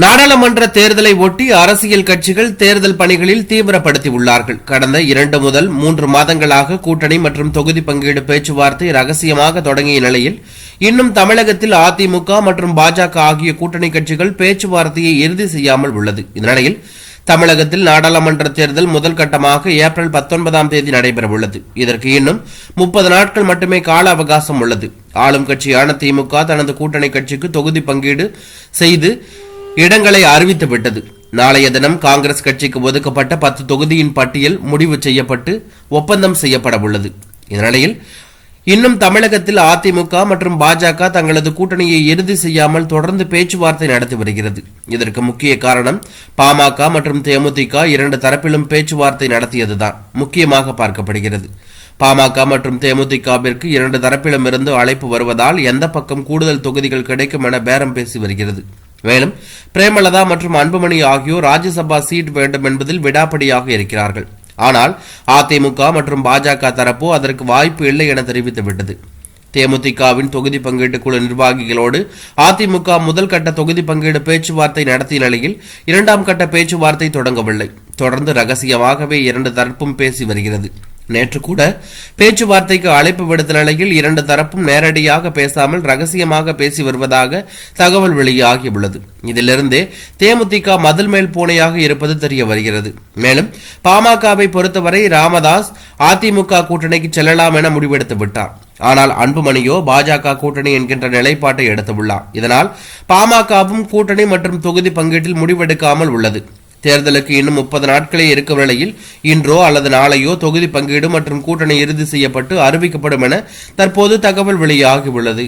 நாடாளுமன்ற தேர்தலை ஒட்டி அரசியல் கட்சிகள் தேர்தல் பணிகளில் தீவிரப்படுத்தியுள்ளார்கள். கடந்த இரண்டு முதல் மூன்று மாதங்களாக கூட்டணி மற்றும் தொகுதி பங்கீடு பேச்சுவார்த்தை ரகசியமாக தொடங்கிய நிலையில் இன்னும் தமிழகத்தில் அதிமுக மற்றும் பாஜக ஆகிய கூட்டணி கட்சிகள் பேச்சுவார்த்தையை இறுதி செய்யாமல் உள்ளது. இந்நிலையில் தமிழகத்தில் நாடாளுமன்ற தேர்தல் முதல் கட்டமாக ஏப்ரல் பத்தொன்பதாம் தேதி நடைபெறவுள்ளது. இதற்கு இன்னும் முப்பது நாட்கள் மட்டுமே கால அவகாசம் உள்ளது. ஆளும் கட்சியான திமுக தனது கூட்டணி கட்சிக்கு தொகுதி பங்கீடு செய்து இடங்களை அறிவித்து விட்டது. நாளைய தினம் காங்கிரஸ் கட்சிக்கு ஒதுக்கப்பட்ட பத்து தொகுதியின் பட்டியல் முடிவு செய்யப்பட்டு ஒப்பந்தம் செய்யப்பட உள்ளது. இந்நிலையில் இன்னும் தமிழகத்தில் அதிமுக மற்றும் பாஜக தங்களது கூட்டணியை இறுதி செய்யாமல் தொடர்ந்து பேச்சுவார்த்தை நடத்தி வருகிறது. இதற்கு முக்கிய காரணம் பாமக மற்றும் தேமுதிக இரண்டு தரப்பிலும் பேச்சுவார்த்தை நடத்தியதுதான். முக்கியமாக பார்க்கப்படுகிறது. பாமக மற்றும் தேமுதிகவிற்கு இரண்டு தரப்பிலுமிருந்து அழைப்பு வருவதால் எந்த பக்கம் கூடுதல் தொகுதிகள் கிடைக்கும் என பேரம் பேசி வருகிறது. மேலும் பிரேமலதா மற்றும் அன்புமணி ஆகியோர் ராஜ்யசபா சீட் வேண்டும் என்பதில் விடாப்படியாக இருக்கிறார்கள். ஆனால் அதிமுக மற்றும் பாஜக தரப்போ அதற்கு வாய்ப்பு இல்லை என தெரிவித்துவிட்டது தேமுதிகவின் தொகுதி பங்கீட்டு குழு நிர்வாகிகளோடு அதிமுக முதல் கட்ட தொகுதி பங்கீடு பேச்சுவார்த்தை நடத்திய நிலையில் இரண்டாம் கட்ட பேச்சுவார்த்தை தொடங்கவில்லை. தொடர்ந்து ரகசியமாகவே இரண்டு தரப்பும் பேசி வருகிறது. நேற்று கூட பேச்சுவார்த்தைக்கு அழைப்பு விடுத்த நிலையில் இரண்டு தரப்பும் நேரடியாக பேசாமல் ரகசியமாக பேசி வருவதாக தகவல் வெளியாகியுள்ளது. இதிலிருந்தே தேமுதிக மதில் மேல் பூனையாக இருப்பது தெரிய வருகிறது. மேலும் பாமகவை பொறுத்தவரை ராமதாஸ் அதிமுக கூட்டணிக்கு செல்லலாம் என முடிவெடுத்து விட்டார். ஆனால் அன்புமணியோ பாஜக கூட்டணி என்கின்ற நிலைப்பாட்டை எடுத்துள்ளார். இதனால் பாமகவும் கூட்டணி மற்றும் தொகுதி பங்கீட்டில் முடிவெடுக்காமல் உள்ளது. தேர்தலுக்கு இன்னும் முப்பது நாட்களே இருக்கும் நிலையில் இன்றோ அல்லது நாளையோ தொகுதி பங்கீடு மற்றும் கூட்டணி இறுதி செய்யப்பட்டு அறிவிக்கப்படும் என தற்போது தகவல் வெளியாகியுள்ளது.